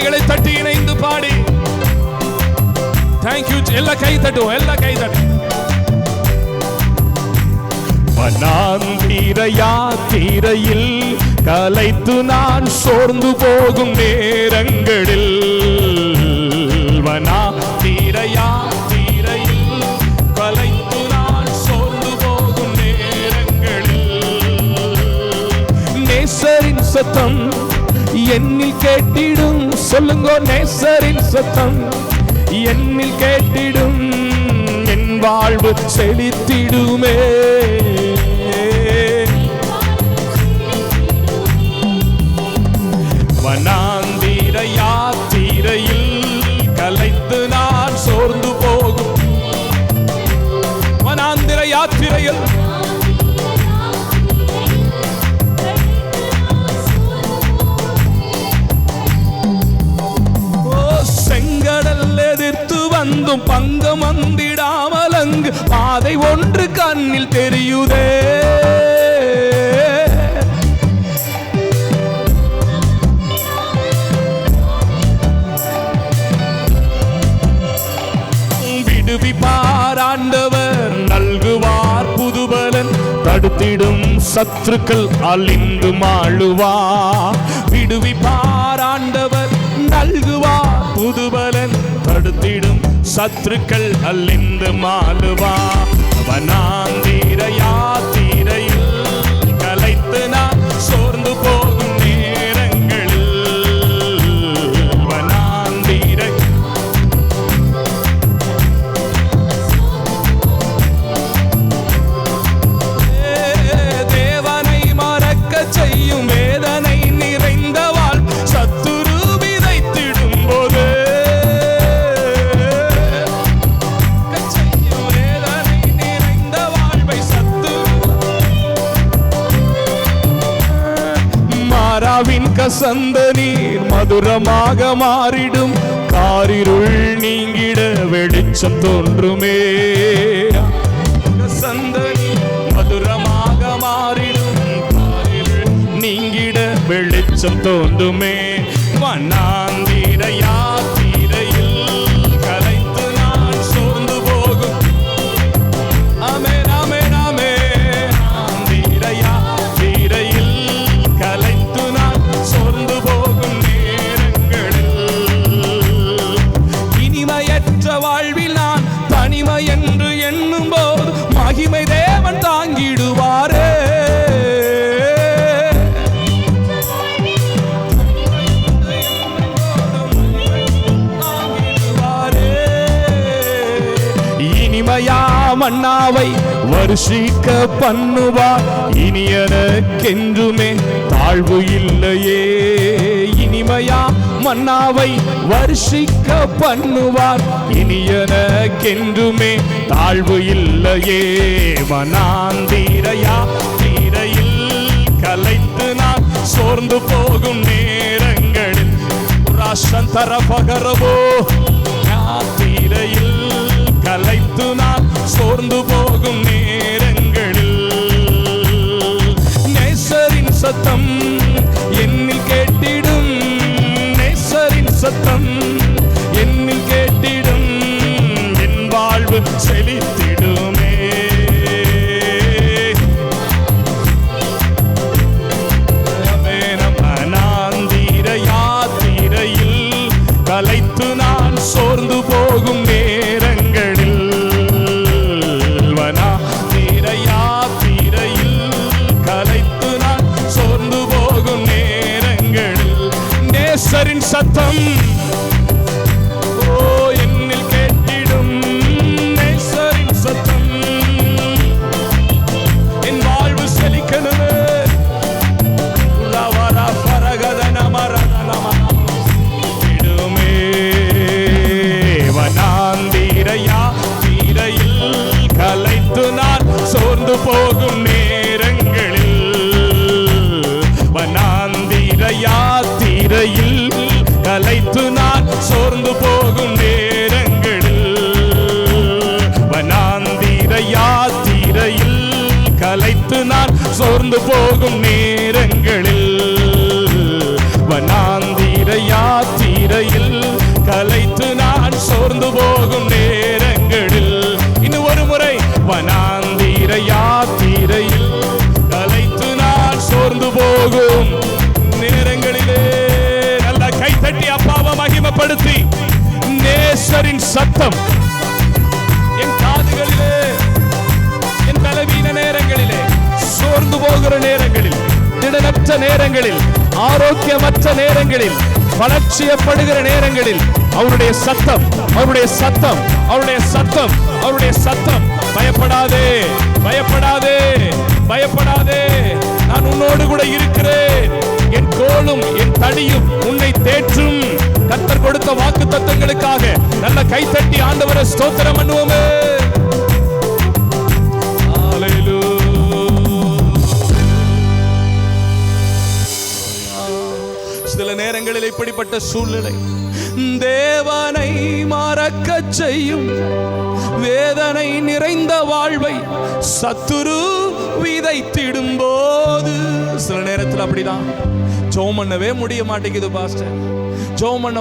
கைகளை தட்டி இணைந்து பாடி. தேங்க்யூ எல்லா கை தட்டுவோம். எல்லா கை தட்டு வனாந்தீர யாத்திரையில் கலைத்து நான் சோர்ந்து போகும் நேரங்களில். வனா தீரையா தீரையில் கலைத்து நான் சோர்ந்து போகும் நேரங்களில். நேசரின் சத்தம் என்னில் கேட்டிடும். சொல்லுங்க நேசரின் சத்தம். என்னில் கேட்டிடும் என் வாழ்வு செழித்திடுமே. வனாந்திர யாத்திரையில் கலைத்து நான் எதிர்த்து வந்தும் பங்கம் வந்திடாமல் அங்கு பாதை ஒன்று கண்ணில் தெரியுதே. விடுவிப்பார் ஆண்டவர் நல்குவார் புதுபலன். தடுத்திடும் சத்துருக்கள் அழிந்து மாழுவா விடுவிப்பார் ஆண்டவர் நல்குவார் புதுபலன். தடுத்திடும் சத்துருக்கள் அல்லிந்து மாலுவா. வனாந்திர யாத்திரை ஆவின் கசந்த நீர் மதுரமாக மாறிடும். காரிருள் நீங்கிட வெளிச்சம் தோன்றுமே. கசந்த மதுரமாக மாறிடும். காரிருள் நீங்கிட வெளிச்சம் தோன்றுமே. மன்னா மன்னாவை வருஷிக்க பண்ணுவார். இனியனக்கென்றுமே தாழ்வு இல்லையே. இனிமையா மன்னாவை வருஷிக்க பண்ணுவார். இனியனக்கென்றுமே தாழ்வு இல்லையே. மனாந்தீரையா தீரையில் கலைத்து நான் சோர்ந்து போகும் நேரங்களில். தர பகரவோ சோர்ந்து போகும் யாத்திரையில் கலைத்து நான் சோர்ந்து போகும் நேரங்களில். வனாந்திர யாத்திரையில் கலைத்து நான் சோர்ந்து போகும் நேரங்களில். வனாந்திர யாத்திரையில் கலைத்து நான் சோர்ந்து போகும் நேரங்களில் கர்த்தரின் சத்தம். என் காதுகளிலே என் பலவீன நேரங்களிலே சோர்ந்து போகிற நேரங்களில் திடனற்ற நேரங்களில் ஆரோக்கியமற்ற நேரங்களில் வளர்ச்சியப்படுகிற நேரங்களில் அவருடைய சத்தம் அவருடைய சத்தம் அவருடைய சத்தம் அவருடைய சத்தம். பயப்படாதே பயப்படாதே பயப்படாதே. நான் உன்னோடு கூட இருக்கிறேன். என் கோலும் என் தடியும் உன்னை தேற்றும். கத்தர் கொடுத்த வாக்கு தத்துவங்களுக்காக நல்ல கைத்தட்டி ஆண்டவரை ஸ்தோத்திரம் பண்ணுவோமே. சில நேரங்களில் இப்படிப்பட்ட சூழ்நிலை. தேவனை மறக்க செய்யும் வேதனை நிறைந்த வாழ்வை சத்துரு விதைத்திடும் போது சில நேரத்தில் அப்படிதான். ஜோம் பண்ணவே முடிய மாட்டேங்குது பாஸ்டர். ஜோம் பண்ண